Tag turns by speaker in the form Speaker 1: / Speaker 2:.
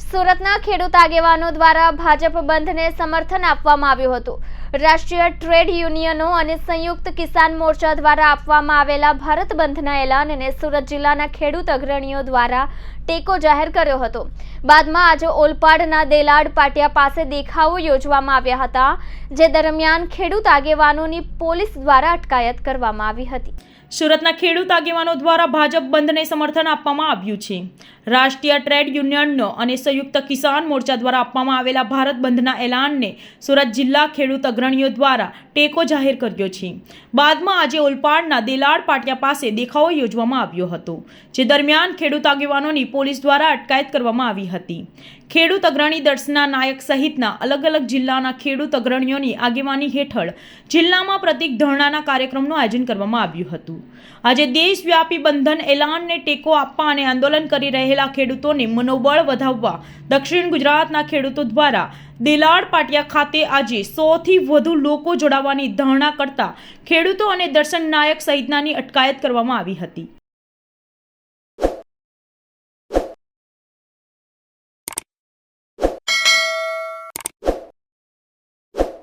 Speaker 1: સુરતના ખેડૂત આગેવાનો દ્વારા ભાજપ બંધને સમર્થન આપવામાં આવ્યું હતું. રાષ્ટ્રીય ટ્રેડ યુનિયનો અને સંયુક્ત કિસાન મોરચા દ્વારા આપવામાં આવેલા ભારત બંધના એલાનને સુરત જિલ્લાના ખેડૂત અગ્રણીઓ દ્વારા ટેકો જાહેર કર્યો હતો. બાદમાં આજે ઓલપાડના દેલાડ પાટિયા પાસે દેખાવો યોજવામાં આવ્યા હતા, જે દરમિયાન ખેડૂત આગેવાનોની પોલીસ દ્વારા અટકાયત કરવામાં આવી હતી.
Speaker 2: સુરતના ખેડૂત આગેવાનો દ્વારા ભાજપ બંધને સમર્થન આપવામાં આવ્યું છે. રાષ્ટ્રીય ટ્રેડ યુનિયનનો અને સંયુક્ત કિસાન મોરચા દ્વારા આપવામાં આવેલા ભારત બંધના એલાનને સુરત જિલ્લા ખેડૂત અગ્રણીઓ દ્વારા ટેકો જાહેર કર્યો છે. બાદમાં આજે ઓલપાડના દેલાડ પાટિયા પાસે દેખાવો યોજવામાં આવ્યો હતો, જે દરમિયાન ખેડૂત આગેવાનોની પોલીસ દ્વારા અટકાયત કરવામાં આવી હતી. ખેડૂત અગ્રણી દર્શના નાયક સહિતના અલગ અલગ જિલ્લાના ખેડૂત અગ્રણીઓની આગેવાની હેઠળ જિલ્લામાં પ્રતિક ધરણાના કાર્યક્રમનું આયોજન કરવામાં આવ્યું હતું. આજે દેશવ્યાપી બંધન એલાનને ટેકો આપવા અને આંદોલન કરી રહેલા ખેડૂતોને મનોબળ વધાવવા દક્ષિણ ગુજરાતના ખેડૂતો દ્વારા દેલાડ પાટિયા ખાતે આજે સોથી વધુ લોકો જોડાવાની ધારણા કરતા ખેડૂતો અને દર્શન નાયક સહિતનાની અટકાયત કરવામાં આવી હતી.